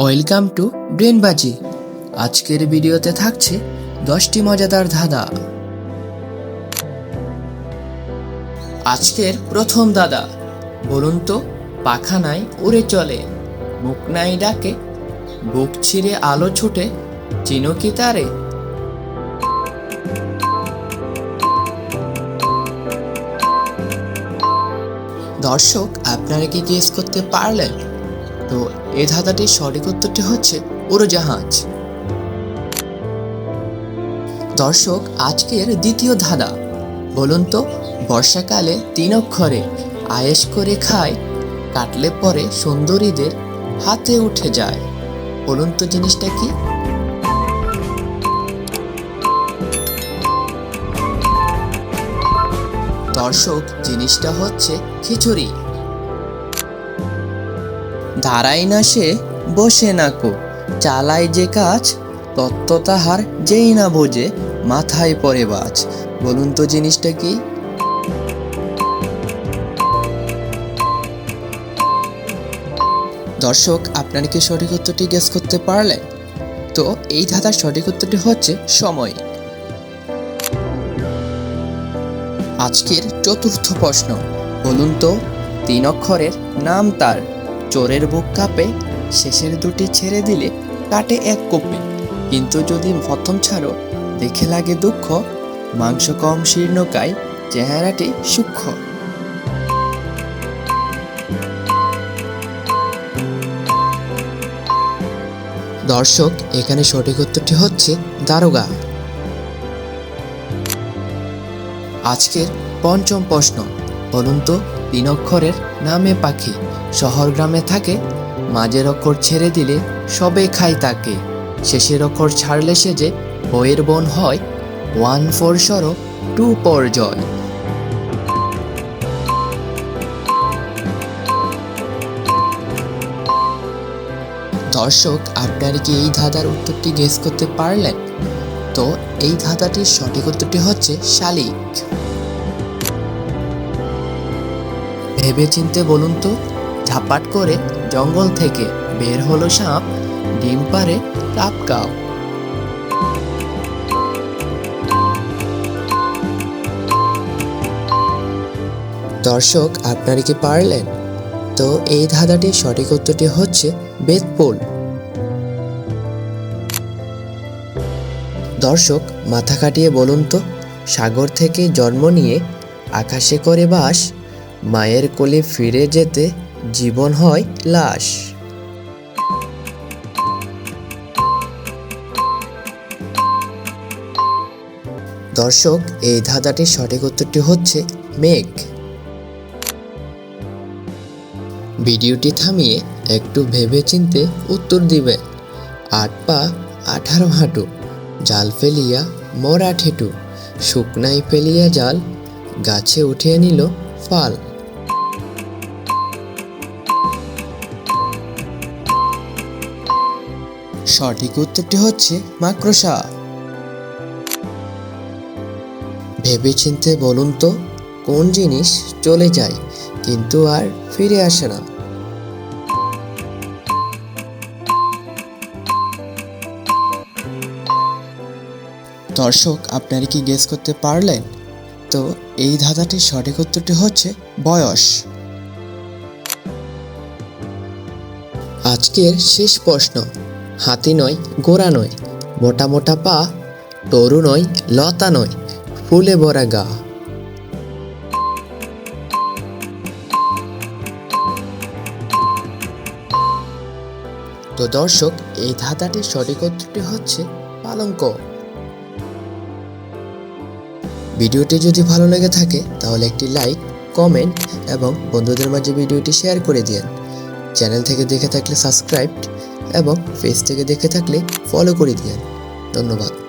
Welcome to ব্রেনবাজি আজকের ভিডিওতে থাকছে দশটি মজাদার ধাঁধা। আজকের প্রথম দাদা বলুন তো পাখা নাই উড়ে চলে। মুখ নাই ডাকে, বুক ছিঁড়ে আলো ছুটে, চিনো কি তারে? দর্শক, আপনারা কি গেস করতে পারলেন? তো এই ধাঁধাটির সঠিক উত্তরটি হচ্ছে উড়োজাহাজ। দর্শক, আজকের দ্বিতীয় ধাঁধা। বলুন তো, বর্ষাকালে তিন অক্ষরে আয়েস করে খায়, কাটলে পরে সুন্দরীদের হাতে উঠে যায়। বলুন তো জিনিসটা কি? দর্শক, জিনিসটা হচ্ছে খিচুড়ি। দাঁড়াই না সে বসে না কো। চালায় যে কাজ, তত্ত্ব তাহার যেই না বোঝে, মাথায় পরে বাজ। বলুন তো জিনিসটা কি? দর্শক, আপনারা কি সঠিক উত্তরটি গেস করতে পারলেন? তো এই ধাঁধার সঠিক উত্তরটি হচ্ছে সময়। আজকের চতুর্থ প্রশ্ন। বলুন তো, তিন অক্ষরের নাম তার। চোরের বুক কাঁপে, শেষের দুটি ছেড়ে দিলে কাটে এক কোপে। কিন্তু যদি প্রথম ছাড়ো, দেখে লাগে দুঃখ, মাংস কম শীর্ণকায় চেহারাটি সূক্ষ্ম। দর্শক, এখানে সঠিক উত্তরটি হচ্ছে দারোগা। আজকের পঞ্চম প্রশ্ন, বলুন তো তিন অক্ষরের নামে পাখি। শহর গ্রামে থাকে মাঝের অক্ষর ছেড়ে দিলে সবে খায় তাকে। শেষের অক্ষর ছাড়লে সে যে বইয়ের বোন হয়, ওয়ান ফোর সরো টু পর জয় দর্শক, আপনারা কি এই ধাঁধার উত্তরটি গেস করতে পারলেন? তো এই ধাঁধাটির সঠিক উত্তরটি হচ্ছে শালিক। ভেবে চিনতে বলুন তো ঝাপাট করে জঙ্গল থেকে বের হলো সাপ, ডিম পারে কাপ কাপ দর্শক, আপনারা কি পারলেন? তো এই ধাঁধাটির সঠিক উত্তরটি হচ্ছে বেদপোল দর্শক, মাথা কাটিয়ে বলুন তো, সাগর থেকে জন্ম নিয়ে আকাশে করে বাস, মায়ের কোলে ফিরে যেতে জীবন হয় লাশ। দর্শক, এই ধাঁধাটির সঠিক উত্তরটি হচ্ছে মেঘ। ভিডিওটি থামিয়ে একটু ভেবে চিনতে উত্তর দিবে। আট পা, আঠারো হাঁটু, জাল ফেলিয়া মরা ঠেটু শুকনাই ফেলিয়া জাল, গাছে উঠিয়ে নিল ফাল। সঠিক উত্তরটি হচ্ছে মাকড়সা ভেবে চিনতে বলুন তো, কোন জিনিস চলে যায় কিন্তু আর ফিরে আসে না? দর্শক, আপনারা কি গেস করতে পারলেন? তো এই ধাঁধাটির সঠিক উত্তরটি হচ্ছে বয়স। আজকের শেষ প্রশ্ন। হাতি নয় গোড়া নয়, মোটা মোটা পা, তরু নয়, লতা নয়, ফুলে ভরা গা। তো দর্শক, এই ধাঁধাটির সঠিক উত্তরটি হচ্ছে পালঙ্ক। ভিডিওটি যদি ভালো লেগে থাকে, তাহলে একটি লাইক, কমেন্ট এবং বন্ধুদের মাঝে ভিডিওটি শেয়ার করে দিন চ্যানেল থেকে দেখে থাকলে সাবস্ক্রাইব এবং ফেস থেকে দেখে থাকলে ফলো করে দিয়েন। ধন্যবাদ।